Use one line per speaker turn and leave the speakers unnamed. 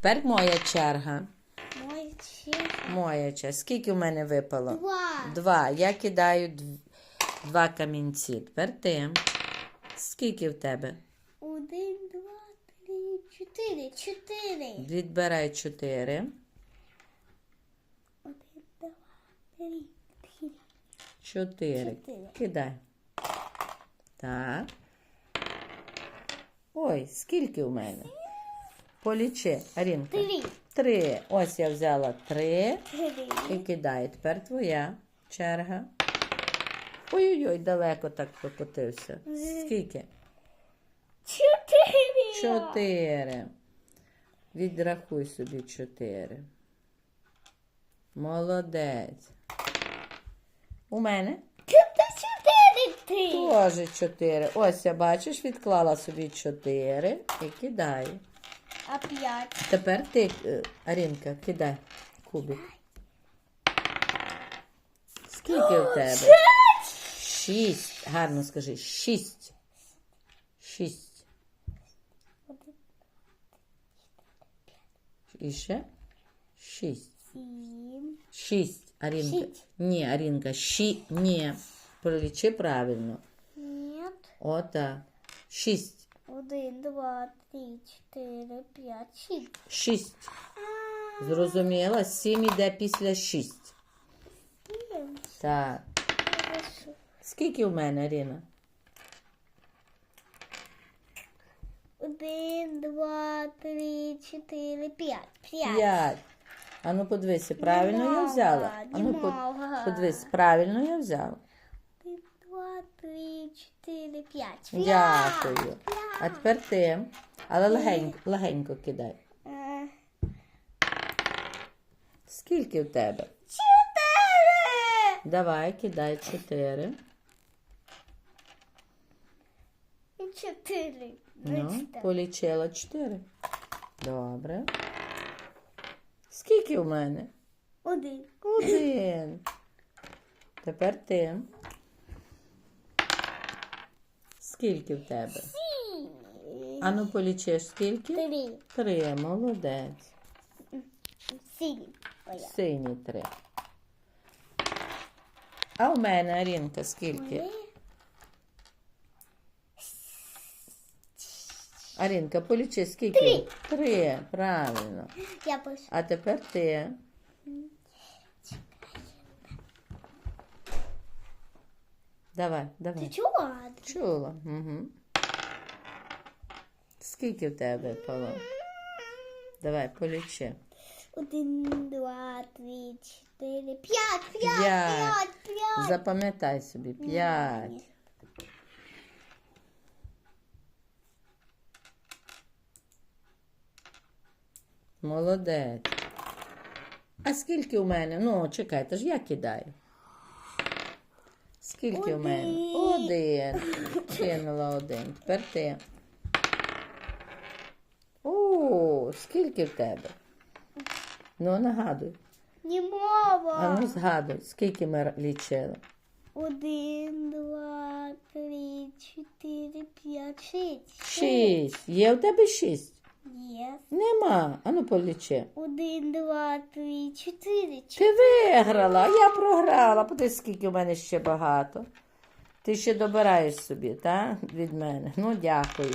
Тепер моя черга.
Мой черга.
Моя черга. Скільки в мене випало?
Два.
Два. Я кидаю дв- два камінці. Тепер ти. Скільки в тебе?
Один, два, три, чотири. Чотири.
Відбирай чотири.
Один, два, три, чотири.
Чотири.
Чотири.
Кидай. Так. Ой, скільки в мене? Полічи, Арінка.
Три.
Три. Ось я взяла три.
Три.
І кидай. Тепер твоя черга. Ой-ой-ой, далеко так покотився. Скільки?
Чотири.
Чотири. Відрахуй собі чотири. Молодець. У мене
Чотири.
Теж чотири. Ось я бачиш, відклала собі чотири і кидаю.
А п'ять.
Тепер ти, е, Арінка, кидай кубик. Скільки в тебе? Шість. Гарно скажи. Шість. Шість. І ще? Шість.
Сім.
Шість. Арінка.
Шість.
Ні, Арінка, ші. Ні. Пролічи правильно.
Нет.
Отак. Шість.
Один, два, три, чотири, п'ять, шість.
Шість. Зрозуміла? Сім іде після шість.
Сім.
Так.
Хорошо.
Скільки в мене, Аріна?
Один, два, три, чотири, п'ять. П'ять.
П'ять. А ну подивися, правильно я взяла. А ну по-
Немного.
подивись, правильно я взяла.
Два, три, чотири, п'ять.
Дякую. А тепер ти. Але легенько, легенько кидай.
Е,
Скільки в тебе?
Чотири.
Давай, кидай чотири.
І чотири.
Ну,
Бачите?
полічила чотири. Добре. Скільки в мене?
Один.
Один. Тепер ти. Скільки в тебе? Ану полічиш скільки?
Три.
Три, молодець.
Сім. Моя.
Сині три. А у мене Арінка скільки? Арінка, полічи скільки?
Три.
Три, правильно.
Я пишу.
А тепер ти. Давай,
Ти
давай.
чула?
Чула. Угу. Скільки в тебе, Павло? Давай, полічи.
Один, два, три, чотири, п'ять, п'ять,
П'ять.
п'ять, п'ять.
Запам'ятай собі. П'ять. Молодець. А скільки у мене? Ну, чекайте ж я кидаю. Скільки у мене? Один. Кинула один. Тепер ти. О, скільки в тебе? Ну, нагадуй.
Не мова.
А ну згадуй, скільки ми лічили.
Один, два, три, чотири, п'ять, шість.
Шість. Є в тебе шість? Нема. Ану полічи.
Один, два, три, чотири.
Ти виграла, я програла. Подивись, скільки в мене ще багато. Ти ще добираєш собі, так? Від мене. Ну, дякую.